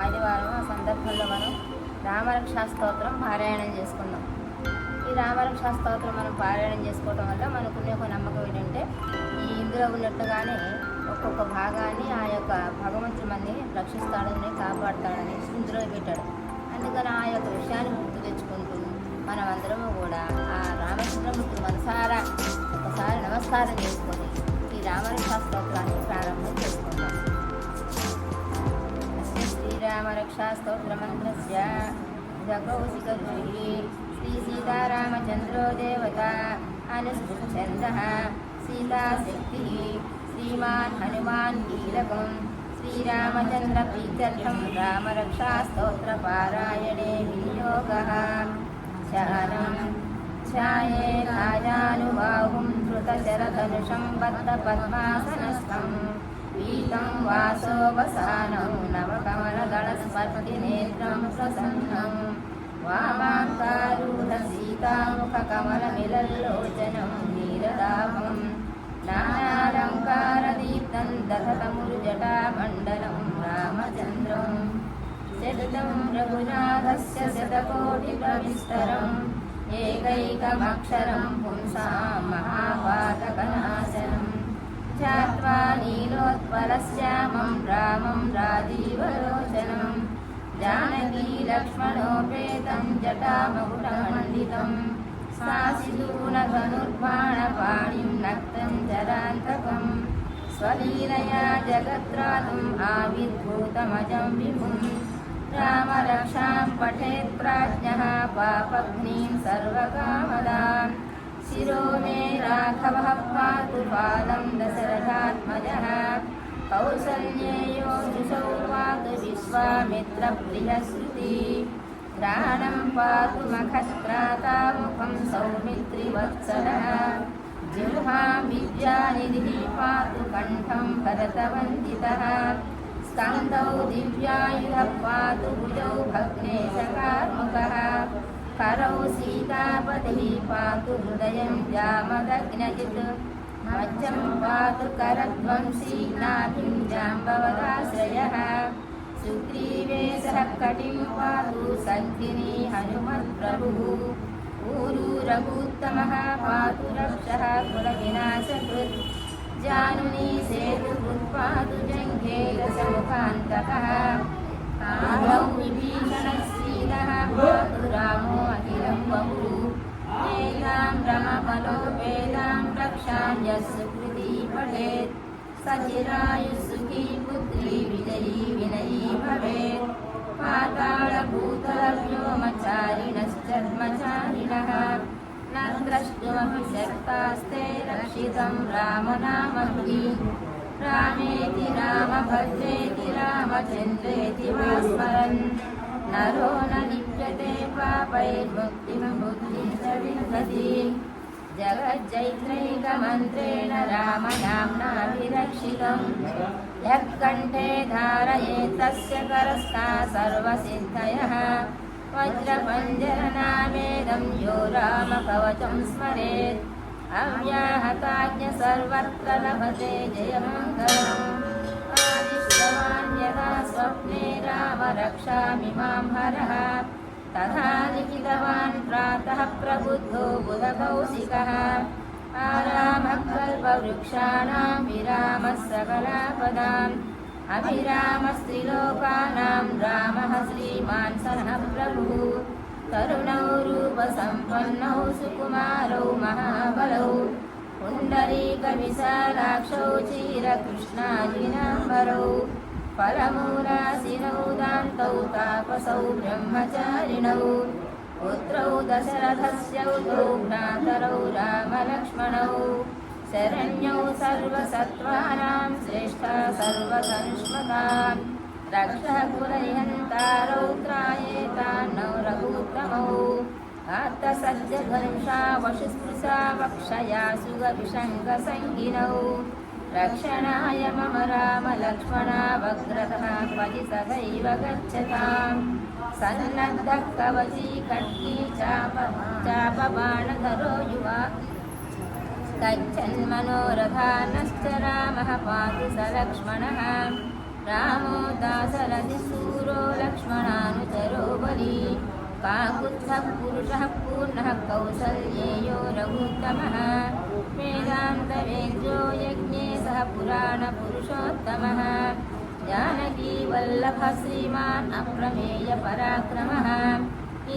ఆదివారం ఆ సందర్భంలో మనం రామరక్షా స్తోత్రం పారాయణం చేసుకున్నాం. ఈ రామరక్షా స్తోత్రం మనం పారాయణం చేసుకోవటం వల్ల మనకునే ఒక నమ్మకం ఏంటంటే ఈ ఇందులో ఉన్నట్టుగానే ఒక్కొక్క భాగాన్ని ఆ యొక్క భగవంతుడు మనని రక్షిస్తాడని కాపాడుతాడని ఇందులో పెట్టాడు. అందుకని ఆ యొక్క విషయాన్ని గుర్తు తెచ్చుకుంటూ మనమందరము కూడా ఆ రామచంద్రమూర్తి మనసారా ఒకసారి నమస్కారం చేసుకొని ఈ రామరక్షా స్తోత్రాన్ని श्रीरामरक्षास्तोत्रमन्त्रस्य जगौसिकऋषिः श्रीसीतारामचन्द्रो देवता अनुस्पृच्छन्दः सीताशक्तिः श्रीमान् हनुमान् कीलकं श्रीरामचन्द्रप्रीत्यर्थं रामरक्षास्तोत्रपारायणे विनियोगः शरणं ध्यायेताजानुबाहुं धृतशरधनुषं बद्धपद्मासनस्थम् పీతం వాసోవసానం నవకమలగణస్పతి నేత్రం ప్రసన్నం వామాంకారూఢ సీతాముఖకమలమిలల్లోచనం నీరదాహం నానాలంకారదీప్తం దశతమురుజటామండలం రామచంద్రం చరితం రఘునాథస్య శతకోటిప్రవిస్తరం ఏకైకమక్షరం పుంసాం మహాపాతకనాశనం ध्यात्वा नीलोत्पलश्यामं रामं राजीवलोचनं जानकी लक्ष्मणोपेतं जटामकुटमण्डितं सासिदूनधनुर्बाणपाणिं नक्तं स्वलीलया जगत्रातुम् आविर्भूतमजं विभुं रामरक्षां पठेत् प्राज्ञः पापग्नीं सर्वकामदाम् शिरो मे राघवः पातु पादं दशरथात्मजः कौसल्येयो शिशौ पातु विश्वामित्रप्रियश्रुति घ्राणं पातु मखस्त्रातामुखं सौमित्रिवत्सलः जिह्वां विद्यानिधिः पातु कण्ठं भरतवन्दितः स्कन्दौ दिव्यायुधः पातु भुजौ भग्नेशकार्मुकः करौ सीतापतिः पातु हृदयं जामदग्नजित् मज्जं पातु करध्वंसी नाभिं जाम्बवदाश्रयः सुग्रीवे सह कटिं पातु सद्गिनी हनुमत्प्रभुः ऊरु रघुत्तमः पातु रक्षः कुलविनाशकृत् जानुनी सेतुकृत्पातु जङ्घे दशमुखान्तकः कालौ विभीषणश्रीलः पातु रामो अखिलं बहु वेदां रमफलोपेदां रक्षां यः सुकृती पठेत् सचिरायुसुखी पुत्री विजयी विनयी भवेत् पातालभूतलव्योमचारिणश्चर्मचारिणः न द्रष्टुमपि शक्तास्ते रक्षितं रामनामभिः रामेति रामभद्रेति रामचन्द्रेति वा स्मरन् नरो न लिप्यते पापैर्मुक्तिं बुद्धिं च विन्दति जगज्जैत्रैकमन्त्रेण रामनाम्नाभिरक्षितं यः कण्ठे धारयेत् तस्य करस्था सर्वसिद्धयः वज्रपञ्जरनामेदं यो रामकवचं स्मरेत् अव्याहताज्ञ सर्वत्र लभते जयमङ्गलम् यदा स्वप्ने राम रक्षामि मां हरः। तथा लिखितवान् प्रातः प्रबुद्धो बुधकौशिकः। आरामः कल्पवृक्षाणां विरामः सकलापदाम्। अभिरामस्त्रिलोकानां रामः श्रीमान् सनः प्रभुः। तरुणौ रूपसम्पन्नौ सुकुमारौ महाबलौ पुण्डरीकविशालाक्षौ क्षीरकृष्णाजिनाम्बरौ फलमूलासिनौ दान्तौ तापसौ ब्रह्मचारिणौ पुत्रौ दशरथस्य उतौ भ्रातरौ रामलक्ष्मणौ शरण्यौ सर्वसत्त्वानां श्रेष्ठा सर्वसंष्मताम् रक्षः कुलयन्तारौ त्रायेतान्नौ रघुत्तमौ आत्तसज्जधनुषा वशुस्पृशा वक्षया सुगविशङ्कसङ्गिनौ रक्षणाय मम रामलक्ष्मणा वक्रतः क्वचि सदैव गच्छताम्। सन्नद्धः कवची खड्गी चाप चापबाणधरो युवा। गच्छन्मनोरथानश्च रामः पातु स लक्ष्मणः। रामो दासरथिसूरो वाली काकुत्स्थः पुरुषः पूर्णः कौसल्येयो रघुत्तमः वेदान्तवेद्यो यज्ञे सह पुराणपुरुषोत्तमः जानकीवल्लभः श्रीमान् अप्रमेयपराक्रमः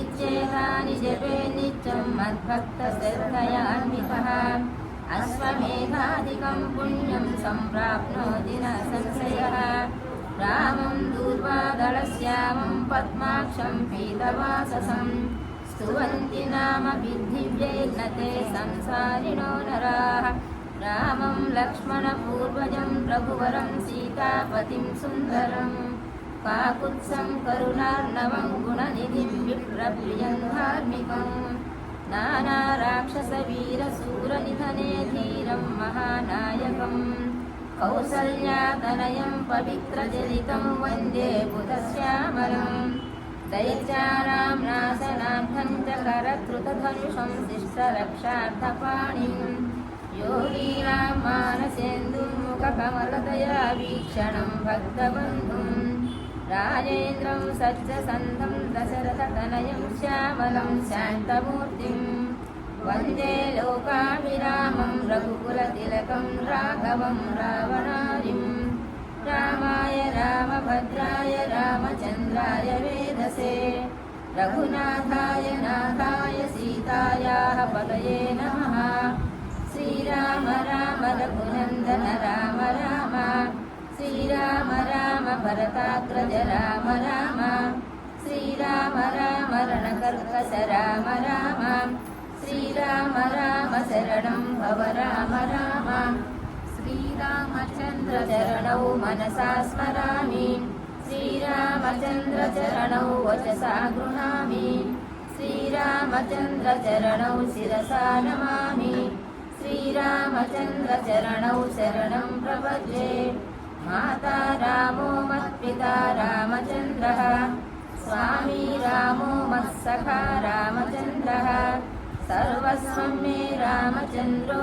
इच्छेतानि जपे नित्यं मद्भक्तश्रद्धयान्वितः अश्वमेधादिकं पुण्यं सम्प्राप्नोति न संशयः रामं दूर्वादलश्यामं पद्माक्षं पीतवाससं स्तुवन्ति नाम विद्धिव्यैर्न ते संसारिणो नराः रामं लक्ष्मणपूर्वजं रघुवरं सीतापतिं सुन्दरम् काकुत्सं करुणार्णवं गुणनिधिं विप्रप्रियं धार्मिकम् नानाराक्षसवीरसूरनिधने धीरं महानायकम् कौसल्यातनयं पवित्रचरितं वन्दे बुधश्यामलम् दैत्यानां नाशनार्थं च करकृतधनुषं शिष्टरक्षार्थपाणिं योगीनां मानसेन्दुर्मुखकमलदया वीक्षणं भक्तबन्धुम् राजेन्द्रं सच्चसन्धं दशरथतनयं श्यामलं शान्तमूर्तिं वन्दे लोकाभिरामं रघुकुलतिलकं राघवं रावणारिं रामाय रामभद्राय रामचन्द्राय वेदसे। रघुनाथाय नाथाय सीतायाः पदये नमः। श्रीराम राम रघुनन्दन राम राम। श्रीराम राम भरताग्रज राम राम। श्रीराम राम रणकर्कश राम राम। श्रीराम राम शरणं भव राम राम श्रीरामचन्द्रचरणौ मनसा स्मरामि श्रीरामचन्द्रचरणौ वचसा गृह्णामि श्रीरामचन्द्रचरणौ शिरसा नमामि श्रीरामचन्द्रचरणौ शरणं प्रपद्ये माता रामो मत्पिता रामचन्द्रः स्वामी रामो मत्सखा रामचन्द्रः सर्वस्वं मे रामचन्द्रो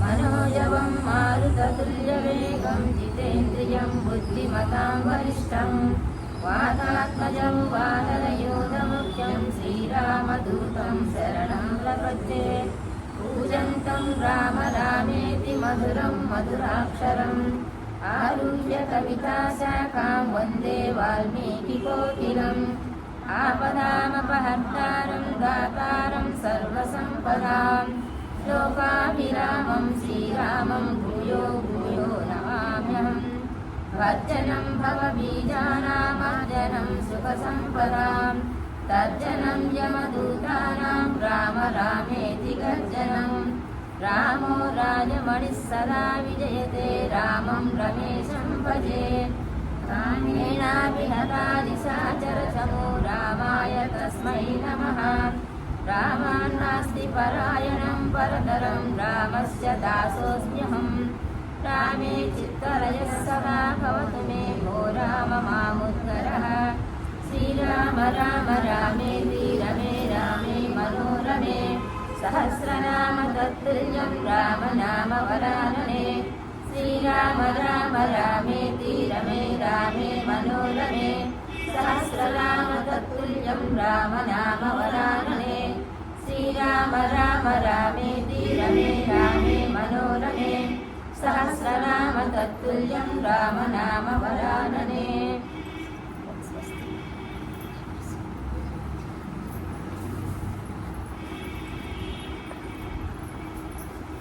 मनोजवं मारुततुल्यवेगं जितेन्द्रियं बुद्धिमतां वरिष्ठं वातात्मजं वानरयोधमुख्यं श्रीरामदूतं शरणं प्रपद्ये पूजन्तं राम रामेति मधुरं मधुराक्षरम् आरुह्य कविताशाखां वन्दे वाल्मीकिकोकिलम् आपदामपहर्तारं दातारं सर्वसम्पदां लोकाभिरामं श्रीरामं भूयो भूयो नमाम्यहम् भर्जनं भवबीजानामर्जनं सुखसम्पदां तर्जनं यमदूतानां राम रामेति गर्जनं रामो राजमणिः सदा विजयते रामं रमेशं भजे रामेणाभिहतादिशाचरचमो रामाय तस्मै नमः రామాన్నాస్తి పరాయణం పరతరం రామస్య దాసోస్మ్యహం రామే చిత్తలయः సదా భవతు మే భో రామ మాముద్గరः శ్రీరామ రామ రామేతి రమే రామే మనోరమే సహస్రనామ తత్తుల్యం రామ నామ వరాననే శ్రీరామ రామ రామేతి రమే రామే మనోరమే సహస్రనామ తత్తుల్యం రామ నామ వరాననే రామ రామ రామే ధీరమే రామే మనోరమే సహస్రనామ తత్తుల్యం రామనామ వరాననే